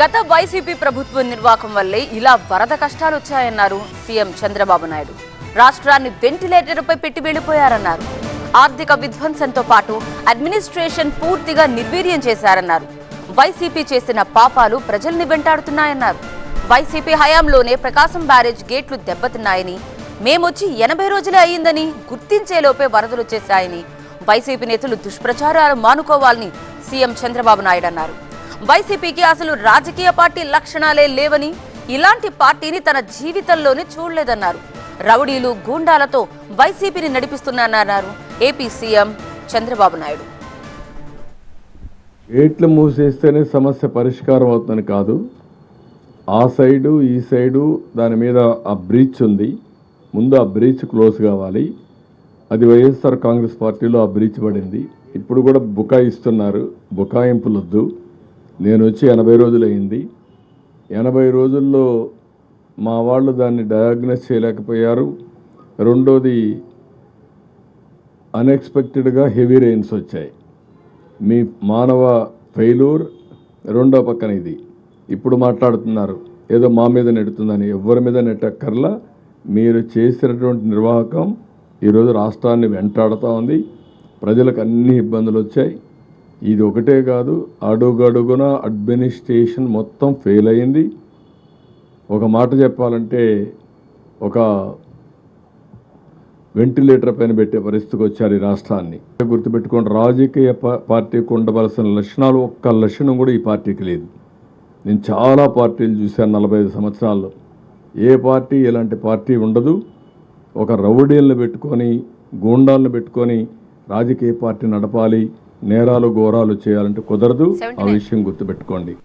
గత వైసీపీ ప్రభుత్వ నిర్వాహకం వల్లే ఇలా వరద కష్టాలు వచ్చాయన్నారు సీఎం చంద్రబాబు నాయుడు. రాష్ట్రాన్ని వెంటిలేటర్పై పెట్టి వెళ్ళిపోయారన్నారు ఆర్థిక విధ్వంసంతో పాటు అడ్మినిస్ట్రేషన్ పూర్తిగా నిర్వీర్యం చేశారన్నారు. వైసీపీ చేసిన పాపాలు ప్రజల్ని వెంటాడుతున్నాయన్నారు. వైసీపీ హయాంలోనే ప్రకాశం బ్యారేజ్ గేట్లు దెబ్బతిన్నాయని మేమొచ్చి ఎనభై రోజులే అయ్యిందని గుర్తించేలోపే వరదలు వచ్చేశాయని వైసీపీ నేతలు దుష్ప్రచారాలు మానుకోవాలని సీఎం చంద్రబాబు నాయుడు అన్నారు. వైసీపీకి అసలు రాజకీయ పార్టీ లక్షణాలే లేవని ఇలాంటి పార్టీని తన జీవితంలోనే చూడలేదన్నారు. రౌడీలు గూండాలతో వైసీపీని నడిపిస్తున్నారన్నారు ఏపీ సీఎం చంద్రబాబు నాయుడు. గేట్లు మూసేస్తేనే సమస్య పరిష్కారం అవుతుందని కాదు. ఆ సైడు ఈ సైడు దాని మీద ఆ బ్రీచ్ ఉంది. ముందు ఆ బ్రీచ్ క్లోజ్ కావాలి. అది వైఎస్ఆర్ కాంగ్రెస్ పార్టీలో ఆ బ్రీచ్ పడింది. ఇప్పుడు కూడా బుకాయిస్తున్నారు. బుకాయింపులొద్దు. నేను వచ్చి ఎనభై రోజులు అయింది ఎనభై రోజుల్లో మా వాళ్ళు దాన్ని డయాగ్నోస్ చేయలేకపోయారు. రెండోది అన్ఎక్స్పెక్టెడ్గా హెవీ రెయిన్స్ వచ్చాయి. మీ మానవ ఫెయిలూర్ రెండో పక్కన ఇది. ఇప్పుడు మాట్లాడుతున్నారు. ఏదో మా మీద నెడుతుందని. ఎవరి మీద నెట్టక్కర్లా. మీరు చేసినటువంటి నిర్వాహకం ఈరోజు రాష్ట్రాన్ని వెంటాడుతూ ఉంది. ప్రజలకు అన్ని ఇబ్బందులు వచ్చాయి ఇది ఒకటే కాదు అడుగడుగున అడ్మినిస్ట్రేషన్ మొత్తం ఫెయిల్ అయింది. ఒక మాట చెప్పాలంటే ఒక వెంటిలేటర్ పైన పెట్టే పరిస్థితికి వచ్చారు ఈ రాష్ట్రాన్ని. గుర్తుపెట్టుకోండి రాజకీయ పార్టీకి ఉండవలసిన లక్షణాలు ఒక్క లక్షణం కూడా ఈ పార్టీకి లేదు. నేను చాలా పార్టీలు చూశాను నలభై ఐదు సంవత్సరాల్లో. ఏ పార్టీ ఇలాంటి పార్టీ ఉండదు. ఒక రౌడీలను పెట్టుకొని గూండాలను పెట్టుకొని రాజకీయ పార్టీ నడపాలి. నేరాలు ఘోరాలు చేయాలంటే కుదరదు. ఆ విషయం గుర్తుపెట్టుకోండి.